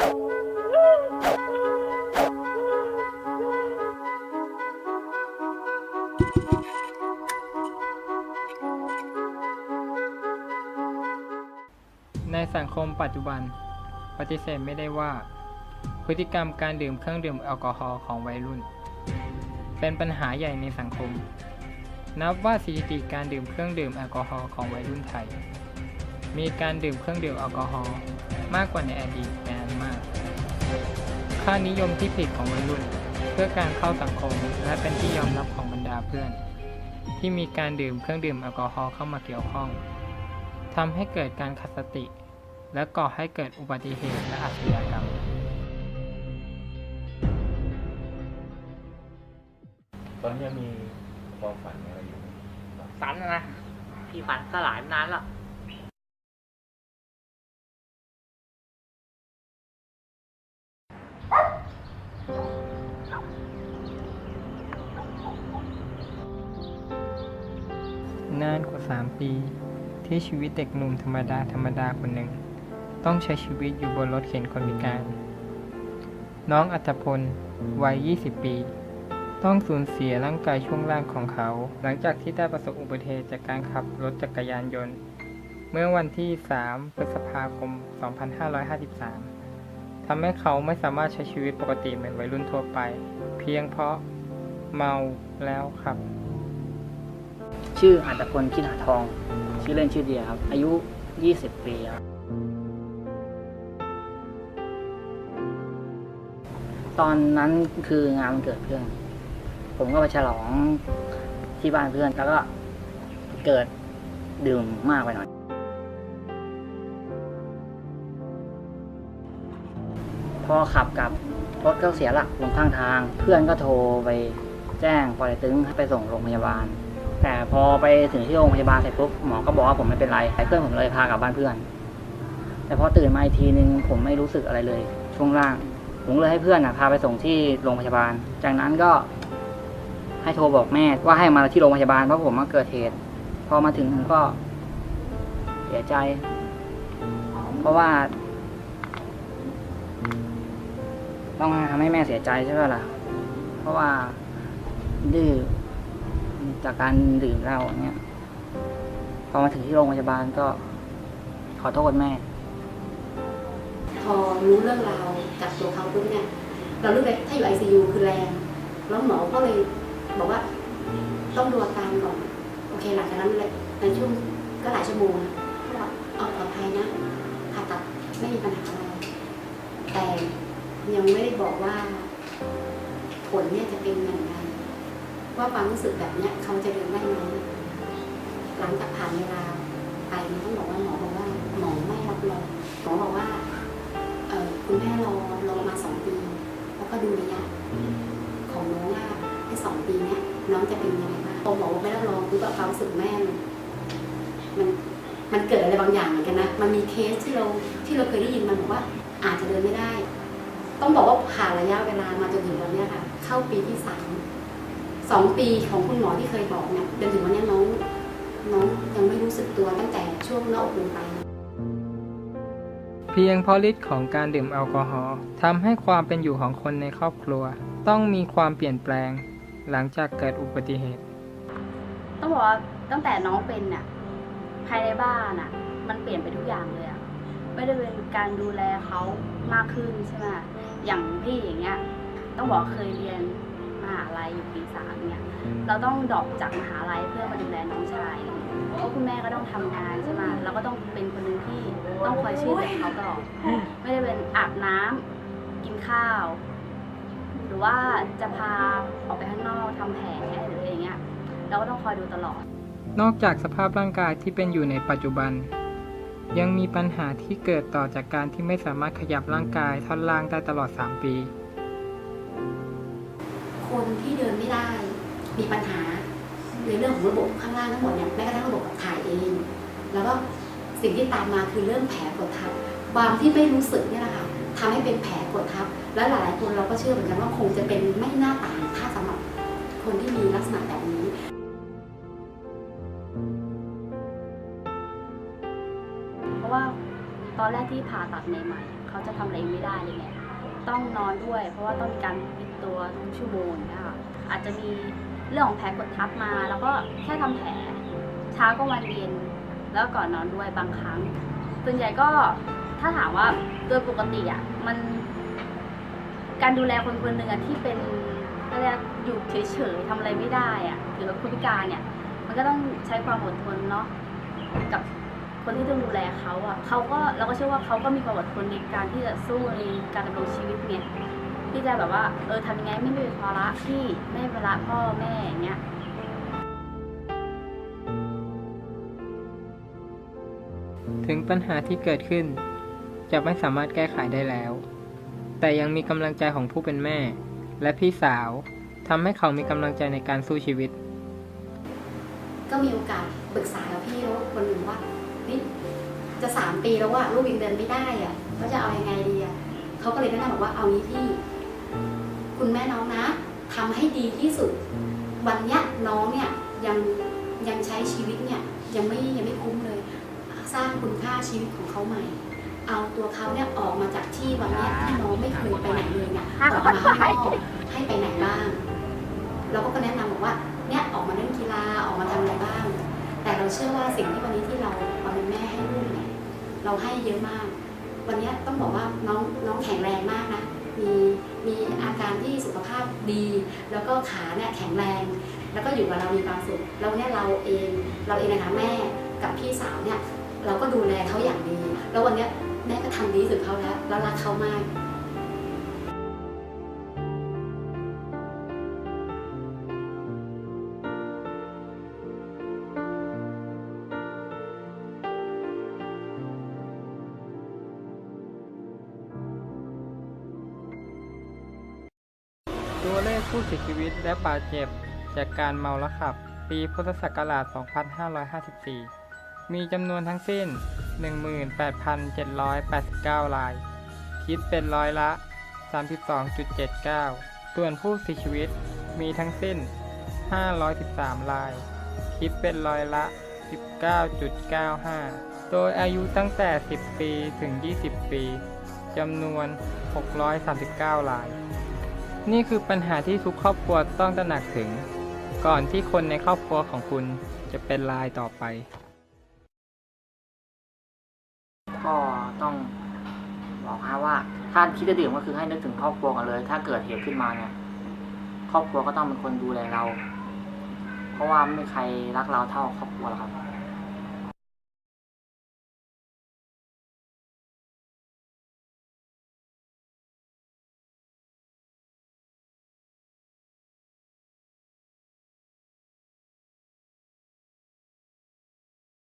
ในสังคมปัจจุบัน ปฏิเสธไม่ได้ว่า พฤติกรรมการดื่มเครื่องดื่มแอลกอฮอล์ของวัยรุ่น เป็นปัญหาใหญ่ในสังคม นับว่าสถิติการดื่มเครื่องดื่มแอลกอฮอล์ของวัยรุ่นไทย มีการดื่มเครื่องดื่มแอลกอฮอล์มากกว่าในอดีตนานมาก ค่านิยมที่ผิดของวัยรุ่น เพื่อการเข้าสังคมและเป็นที่ยอมรับของบรรดาเพื่อน ที่มีการดื่มเครื่องดื่มแอลกอฮอล์เข้ามาเกี่ยวข้องทำให้เกิดการขาดสติ และก่อให้เกิดอุบัติเหตุและอาชญากรรม ตอนนี้ยังมีความฝันอะไรอยู่ไหมฝันนะนะ พี่ฝันสลายมานานแล้ว นานกว่า 3 ปี ที่ชีวิตเด็กหนุ่มธรรมดาธรรมดาคนหนึ่ง ต้องใช้ชีวิตอยู่บนรถเข็นคนพิการ น้องอัตพล วัย 20 ปี ต้องสูญเสียร่างกายช่วงล่างของเขา หลังจากที่ได้ประสบอุบัติเหตุจากการขับรถจักรยานยนต์ เมื่อวันที่ 3 พฤษภาคม 2553 ทำให้เขาไม่สามารถใช้ชีวิตปกติเหมือนวัยรุ่นทั่วไป เพียงเพราะเมาแล้วครับ ชื่ออัตพลคิดหาทอง ชื่อเล่นชื่อเดียครับ อายุ 20 ปีครับตอนนั้นคืองานมันเกิดเพื่อน ผมก็ไปฉลองที่บ้านเพื่อนแล้วก็เกิดดื่มมากไปหน่อย พอขับกลับรถก็เสียหลักลงข้างทาง เพื่อนก็โทรไปแจ้งปอเต็กตึงให้ไปส่งโรงพยาบาล แต่พอไปถึงที่โรงพยาบาลเสร็จปุ๊บหมอก็บอกว่าผมไม่เป็นไรแต่เพื่อนผมเลยพากลับบ้านเพื่อน แต่พอตื่นมาอีกทีนึงผมไม่รู้สึกอะไรเลยช่วงล่าง ผมเลยให้เพื่อนนะพาไปส่งที่โรงพยาบาล จากนั้นก็ ให้โทรบอกแม่ว่าให้มาที่โรงพยาบาลเพราะผมมาเกิดเหตุพอมาถึงก็เสียใจ เพราะว่า ต้องทำให้แม่เสียใจใช่ไหมล่ะ เพราะว่าดื้อจากการดื่มเหล้าอย่างเงี้ย พอมาถึงที่โรงพยาบาลก็ขอโทษแม่ พอรู้เรื่องราวจากตัวเขาปุ๊บเนี่ย เรารู้เลยถ้าอยู่ไอซียูคือแรง แล้วหมอก็เลยบอกว่าต้องดูอาการก่อน โอเคหลังจากนั้นเลยในช่วงก็หลายชั่วโมงนะเขาบอกเอาปลอดภัยนะผ่าตัดไม่มีปัญหาอะไรแต่ ยังไม่ได้บอกว่า ผลเนี่ยจะเป็นอย่างไรว่าความรู้สึกแบบเนี้ยเขาจะเดินได้ไหมหลังจากผ่านเวลาไปต้องบอกว่าหมอบอกว่าหมอไม่รับรองหมอบอกว่าเออคุณแม่รอรอมาสองปี แล้วก็ดูระยะของน้องว่าในสองปีเนี้ยน้องจะเป็นยังไงบ้างพอหมอบอกไม่รับรองคือแบบความรู้สึกแม่มันมันเกิดอะไรบางอย่างเหมือนกันนะ มันมีเคสที่เราที่เราเคยได้ยินมันบอกว่าอาจจะเดินไม่ได้ ต้องบอกว่าผ่านระยะเวลามาจนถึงวันเนี้ยค่ะ เข้าปีที่สามสองปีของคุณหมอที่เคยบอกเนี่ยจนถึงวันเนี้ยน้องน้องยังไม่รู้สึกตัวตั้งแต่ช่วงหน้าอกลงไป เพียงเพราะฤทธิ์ของการดื่มแอลกอฮอล์ทำให้ความเป็นอยู่ของคนในครอบครัว ต้องมีความเปลี่ยนแปลง หลังจากเกิดอุบัติเหตุ ต้องบอกว่าตั้งแต่น้องเป็นน่ะภายในบ้านน่ะ มันเปลี่ยนไปทุกอย่างเลยอะไม่ได้เป็นการดูแลเขามากขึ้นใช่ไหม อย่างพี่อย่างเงี้ยต้องบอกเคยเรียนมหาลัยอยู่ปีสามเนี่ยเราต้องดรอปจากมหาลัยเพื่อมาดูแลน้องชายเพราะคุณแม่ก็ต้องทำงานใช่ไหมเราก็ต้องเป็นคนหนึ่งที่ต้องคอยช่วยเหลือเขาตลอดไม่ได้เป็นอาบน้ำกินข้าว หรือว่าจะพาออกไปข้างนอกทำแผลหรืออะไรเงี้ยเราก็ต้องคอยดูตลอด นอกจากสภาพร่างกายที่เป็นอยู่ในปัจจุบัน ยังมีปัญหาที่เกิดต่อจากการที่ไม่สามารถขยับร่างกายท่อนล่างได้ตลอด 3 ปี คนที่เดินไม่ได้มีปัญหาในเรื่องของระบบข้างล่างทั้งหมดเนี่ยแม้กระทั่งระบบถ่ายเอง แล้วก็สิ่งที่ตามมาคือเรื่องแผลกดทับบางที่ไม่รู้สึกเนี่ยแหละค่ะทำให้เป็นแผลกดทับ และหลายๆคนเราก็เชื่อเหมือนกันว่าคงจะเป็นไม่น่าต่างถ้าสำหรับคนที่มีลักษณะแบบนี้ ตอนแรกที่ผ่าตัดใหม่ๆเขาจะทำอะไรไม่ได้เลยไงต้องนอนด้วย เพราะว่าต้องมีการปิดตัวทุกชั่วโมงนะคะอาจจะมีเรื่องของแผลกดทับมา แล้วก็แค่ทำแผลเช้าก็วันเย็น แล้วก่อนนอนด้วยบางครั้งส่วนใหญ่ก็ถ้าถามว่าโดยปกติอะมัน การดูแลคนคนหนึ่งอะที่เป็นอะไรยกอยู่เฉยๆทำอะไรไม่ได้อะหรือว่าคนพิการเนี่ย มันก็ต้องใช้ความอดทนเนาะกับ คนที่ต้องดูแลเขาอะเขาก็เราก็เชื่อว่าเขาก็มีความอดทนในการที่จะสู้ในการดำรงชีวิตเนี่ยที่จะแบบว่าเออทำยังไงไม่เป็นภาระที่ไม่เป็นภาระพ่อแม่อย่างเงี้ยถึงปัญหาที่เกิดขึ้น จะไม่สามารถแก้ไขได้แล้ว แต่ยังมีกำลังใจของผู้เป็นแม่ และพี่สาวทำให้เขามีกำลังใจในการสู้ชีวิต ก็มีโอกาสปรึกษากับพี่แล้วคนหนึ่งว่าเฮ้ย จะสามปีแล้วว่าลูกยังเดินไม่ได้อะเขาจะเอายังไงดีอะเขาก็เลยแนะนำบอกว่าเอานี้พี่ คุณแม่น้องนะทำให้ดีที่สุด วันเนี้ยน้องเนี่ยยังยังใช้ชีวิตเนี่ยยังไม่ยังไม่คุ้มเลย สร้างคุณค่าชีวิตของเขาใหม่ เอาตัวเขาเนี่ยออกมาจากที่วันเนี้ยที่น้องไม่เคยไปไหนเลยเนี่ยออกมาข้างนอกให้ไปไหนบ้างเราก็แนะนำบอกว่าเนี่ยออกมาเล่นกีฬาออกมาทำอะไรบ้าง แต่เราเชื่อว่าสิ่งที่วันนี้ที่เราความ เป็นแม่ให้ลูกเนี่ยเราให้เยอะมาก วันนี้ต้องบอกว่าน้องน้องแข็งแรงมากนะมีมีอาการที่สุขภาพดี แล้วก็ขาเนี่ยแข็งแรง แล้วก็อยู่กับเรามีความสุขแล้วเนี่ยเราเองเราเองนะคะแม่กับพี่สาวเนี่ยเราก็ดูแลเขาอย่างดี แล้ววันนี้แม่ก็ทำดีสุดเขาแล้วแล้วรักเขามาก ตัวเลขผู้เสียชีวิตและบาดเจ็บ จากการเมาแล้วขับ ปีพุทธศักราช 2554 มีจำนวนทั้งสิ้น 18,789 ราย คิดเป็นร้อยละ 32.79 ส่วนผู้เสียชีวิตมีทั้งสิ้น 513 ราย คิดเป็นร้อยละ 19.95 โดยอายุตั้งแต่ 10 ปีถึง 20 ปี จำนวน 639 ราย นี่คือปัญหาที่ทุกครอบครัวต้องตระหนักถึง ก่อนที่คนในครอบครัวของคุณจะเป็นรายต่อไป ก็ต้องบอกฮะว่าถ้าคิดจะดื่มก็คือให้นึกถึงครอบครัวกันเลย ถ้าเกิดเหตุขึ้นมาเนี่ย ครอบครัวก็ต้องเป็นคนดูแลเรา เพราะว่าไม่มีใครรักเราเท่าครอบครัวหรอกครับ